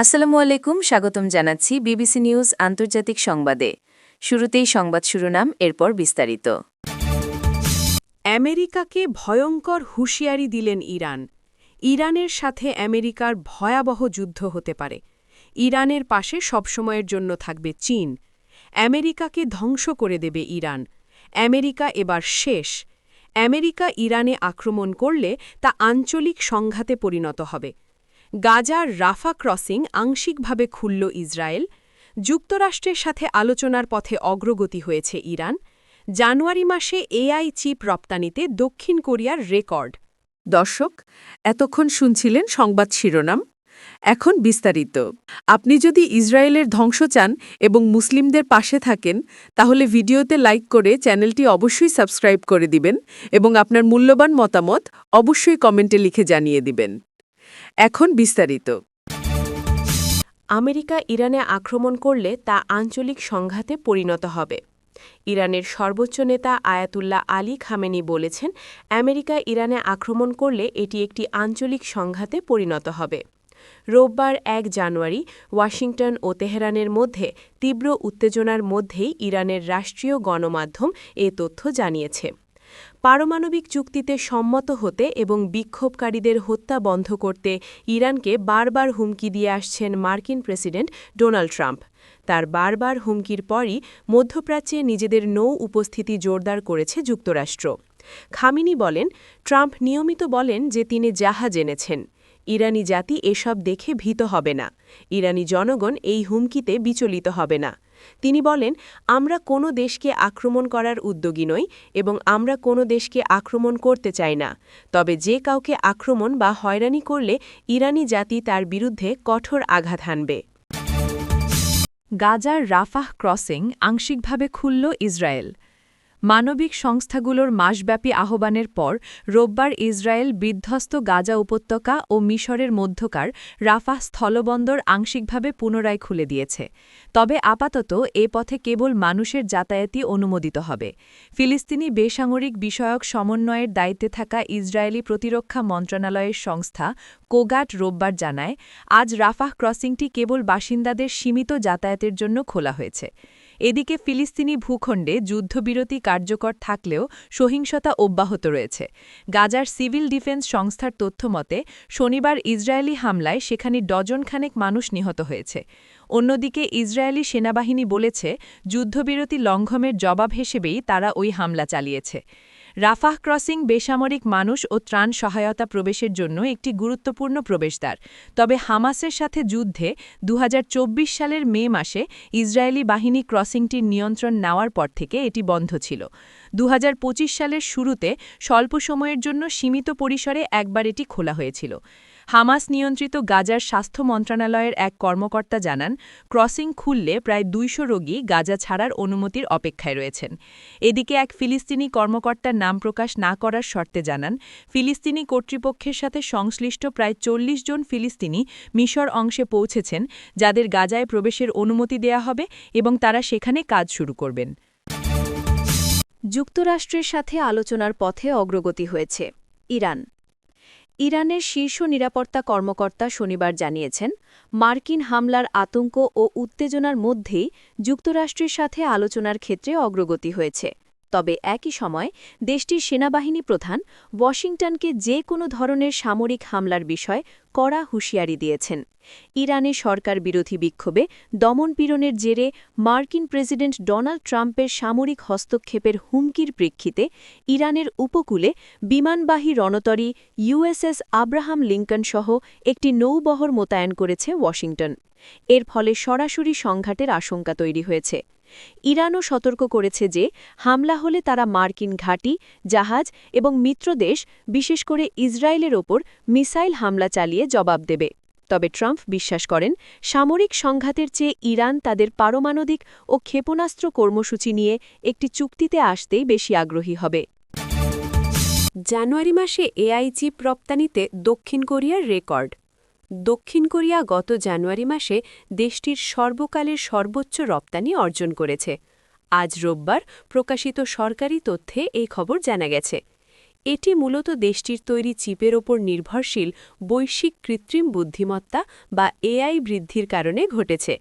আসসালামু আলাইকুম, স্বাগতম জানাচ্ছি বিবিসি নিউজ আন্তর্জাতিক সংবাদে। শুরুতেই সংবাদ শিরোনাম, এরপর বিস্তারিত। আমেরিকাকে ভয়ঙ্কর হুঁশিয়ারি দিলেন ইরান। ইরানের সাথে আমেরিকার ভয়াবহ যুদ্ধ হতে পারে। ইরানের পাশে সবসময়ের জন্য থাকবে চীন। আমেরিকাকে ধ্বংস করে দেবে ইরান। আমেরিকা এবার শেষ। আমেরিকা ইরানে আক্রমণ করলে তা আঞ্চলিক সংঘাতে পরিণত হবে। গাজার রাফা ক্রসিং আংশিকভাবে খুলল ইসরায়েল, যুক্তরাষ্ট্রের সাথে আলোচনার পথে অগ্রগতি হয়েছে ইরান, জানুয়ারি মাসে এআই চিপ রপ্তানিতে দক্ষিণ কোরিয়ার রেকর্ড। দর্শক, এতক্ষণ শুনছিলেন সংবাদ শিরোনাম। এখন বিস্তারিত। আপনি যদি ইসরায়েলের ধ্বংস চান এবং মুসলিমদের পাশে থাকেন, তাহলে ভিডিওতে লাইক করে চ্যানেলটি অবশ্যই সাবস্ক্রাইব করে দিবেন এবং আপনার মূল্যবান মতামত অবশ্যই কমেন্টে লিখে জানিয়ে দিবেন। এখন বিস্তারিত। আমেরিকা ইরানে আক্রমণ করলে তা আঞ্চলিক সংঘাতে পরিণত হবে। ইরানের সর্বোচ্চ নেতা আয়াতুল্লাহ আলী খামেনি বলেছেন, আমেরিকা ইরানে আক্রমণ করলে এটি একটি আঞ্চলিক সংঘাতে পরিণত হবে। রোববার এক জানুয়ারি ওয়াশিংটন ও তেহরানের মধ্যে তীব্র উত্তেজনার মধ্যেই ইরানের রাষ্ট্রীয় গণমাধ্যম এ তথ্য জানিয়েছে। পারমাণবিক চুক্তিতে সম্মত হতে এবং বিক্ষোভকারীদের হত্যা বন্ধ করতে ইরানকে বারবার হুমকি দিয়ে আসছেন মার্কিন প্রেসিডেন্ট ডোনাল্ড ট্রাম্প। তার বারবার হুমকির পরই মধ্যপ্রাচ্যে নিজেদের নৌ উপস্থিতি জোরদার করেছে যুক্তরাষ্ট্র। খামিনি বলেন, ট্রাম্প নিয়মিত বলেন যে তিনি জাহাজ এনেছেন। ইরানি জাতি এসব দেখে ভীত হবে না। ইরানি জনগণ এই হুমকিতে বিচলিত হবে না। তিনি বলেন, আমরা কোনো দেশকে আক্রমণ করার উদ্যোগী নই এবং আমরা কোনো দেশকে আক্রমণ করতে চাই না। তবে যে কাউকে আক্রমণ বা হয়রানি করলে ইরানি জাতি তার বিরুদ্ধে কঠোর আঘাত হানবে। গাজার রাফাহ ক্রসিং আংশিকভাবে খুলল ইসরায়েল। মানবিক সংস্থাগুলোর মাসব্যাপী আহ্বানের পর রোববার ইসরায়েল বিধ্বস্ত গাজা উপত্যকা ও মিশরের মধ্যকার রাফাহ স্থলবন্দর আংশিকভাবে পুনরায় খুলে দিয়েছে। তবে আপাতত এ পথে কেবল মানুষের যাতায়াতই অনুমোদিত হবে। ফিলিস্তিনি বেসামরিক বিষয়ক সমন্বয়ের দায়িত্বে থাকা ইসরায়েলি প্রতিরক্ষা মন্ত্রণালয়ের সংস্থা কোগাট রোববার জানায়, আজ রাফাহ ক্রসিংটি কেবল বাসিন্দাদের সীমিত যাতায়াতের জন্য খোলা হয়েছে। এদিকে ফিলিস্তিনি ভূখণ্ডে যুদ্ধবিরতি কার্যকর থাকলেও সহিংসতা অব্যাহত রয়েছে। গাজার সিভিল ডিফেন্স সংস্থার তথ্যমতে শনিবার ইসরায়েলি হামলায় সেখানে ডজনখানেক মানুষ নিহত হয়েছে। অন্যদিকে ইসরায়েলি সেনাবাহিনী বলেছে, যুদ্ধবিরতি লঙ্ঘনের জবাব হিসেবেই তারা ওই হামলা চালিয়েছে। রাফাহ ক্রসিং বেসামরিক মানুষ ও ত্রাণ সহায়তা প্রবেশের জন্য একটি গুরুত্বপূর্ণ প্রবেশদ্বার। তবে হামাসের সাথে যুদ্ধে দু হাজার চব্বিশ সালের মে মাসে ইসরায়েলি বাহিনী ক্রসিংটির নিয়ন্ত্রণ নেওয়ার পর থেকে এটি বন্ধ ছিল। দু হাজার পঁচিশ সালের শুরুতে স্বল্প সময়ের জন্য সীমিত পরিসরে একবার এটি খোলা হয়েছিল। হামাস নিয়ন্ত্রিত গাজার স্বাস্থ্য মন্ত্রণালয়ের এক কর্মকর্তা জানান, ক্রসিং খুললে প্রায় দুইশো রোগী গাজা ছাড়ার অনুমতির অপেক্ষায় রয়েছেন। এদিকে এক ফিলিস্তিনি কর্মকর্তার নাম প্রকাশ না করার শর্তে জানান, ফিলিস্তিনি কর্তৃপক্ষের সাথে সংশ্লিষ্ট প্রায় চল্লিশ জন ফিলিস্তিনি মিশর অংশে পৌঁছেছেন, যাদের গাজায় প্রবেশের অনুমতি দেয়া হবে এবং তারা সেখানে কাজ শুরু করবেন। যুক্তরাষ্ট্রের সাথে আলোচনার পথে অগ্রগতি হয়েছে ইরান। ইরানের শীর্ষ নিরাপত্তা কর্মকর্তা শনিবার জানিয়েছেন, মার্কিন হামলার আতঙ্ক ও উত্তেজনার মধ্যেই যুক্তরাষ্ট্রের সাথে আলোচনার ক্ষেত্রে অগ্রগতি হয়েছে। তবে একই সময় দেশটির সেনাবাহিনী প্রধান ওয়াশিংটনকে যে কোনো ধরনের সামরিক হামলার বিষয় কড়া হুঁশিয়ারি দিয়েছেন। ইরানে সরকার বিরোধী বিক্ষোভে দমনপীড়নের জেরে মার্কিন প্রেসিডেন্ট ডোনাল্ড ট্রাম্পের সামরিক হস্তক্ষেপের হুমকির প্রেক্ষিতে ইরানের উপকূলে বিমানবাহী রণতরী ইউএসএস আব্রাহাম লিঙ্কন সহ একটি নৌবহর মোতায়েন করেছে ওয়াশিংটন। এর ফলে সরাসরি সংঘাতের আশঙ্কা তৈরি হয়েছে। ইরানও সতর্ক করেছে যে হামলা হলে তারা মার্কিন ঘাঁটি, জাহাজ এবং মিত্রদেশ বিশেষ করে ইসরায়েলের ওপর মিসাইল হামলা চালিয়ে জবাব দেবে। তবে ট্রাম্প বিশ্বাস করেন, সামরিক সংঘাতের চেয়ে ইরান তাদের পারমাণবিক ও ক্ষেপণাস্ত্র কর্মসূচি নিয়ে একটি চুক্তিতে আসতেই বেশি আগ্রহী হবে। জানুয়ারি মাসে এআই চিপ রপ্তানিতে দক্ষিণ কোরিয়ার রেকর্ড। দক্ষিণ কোরিয়া গত জানুয়ারি মাসে দেশটির সর্বকালের সর্বোচ্চ রপ্তানি অর্জন করেছে। আজ রোববার প্রকাশিত সরকারি তথ্যে এই খবর জানা গেছে। এটি মূলত দেশটির তৈরি চিপের ওপর নির্ভরশীল বৈশ্বিক কৃত্রিম বুদ্ধিমত্তা বা এআই বৃদ্ধির কারণে ঘটেছে।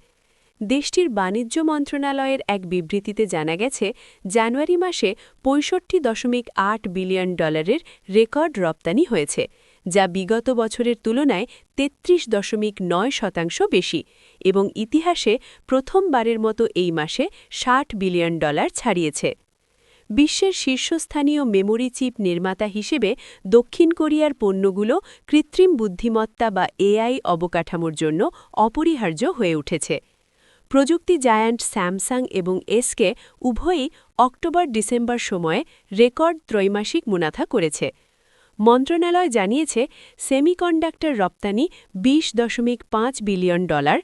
দেশটির বাণিজ্য মন্ত্রণালয়ের এক বিবৃতিতে জানা গেছে, জানুয়ারি মাসে পঁয়ষট্টি দশমিক আট বিলিয়ন ডলারের রেকর্ড রপ্তানি হয়েছে। যা বিগত বছরের তুলনায় তেত্রিশ দশমিক নয় শতাংশ বেশি এবং ইতিহাসে প্রথমবারের মতো এই মাসে ষাট বিলিয়ন ডলার ছাড়িয়েছে। বিশ্বের শীর্ষস্থানীয় মেমোরি চিপ নির্মাতা হিসেবে দক্ষিণ কোরিয়ার পণ্যগুলো কৃত্রিম বুদ্ধিমত্তা বা এআই অবকাঠামোর জন্য অপরিহার্য হয়ে উঠেছে। প্রযুক্তি জায়ান্ট স্যামসাং এবং এসকে উভয়ই অক্টোবর ডিসেম্বর সময়ে রেকর্ড ত্রৈমাসিক মুনাফা করেছে। মন্ত্রণালয় জানিয়েছে সেমিকন্ডাক্টর রপ্তানি বিশ দশমিক পাঁচ বিলিয়ন ডলার।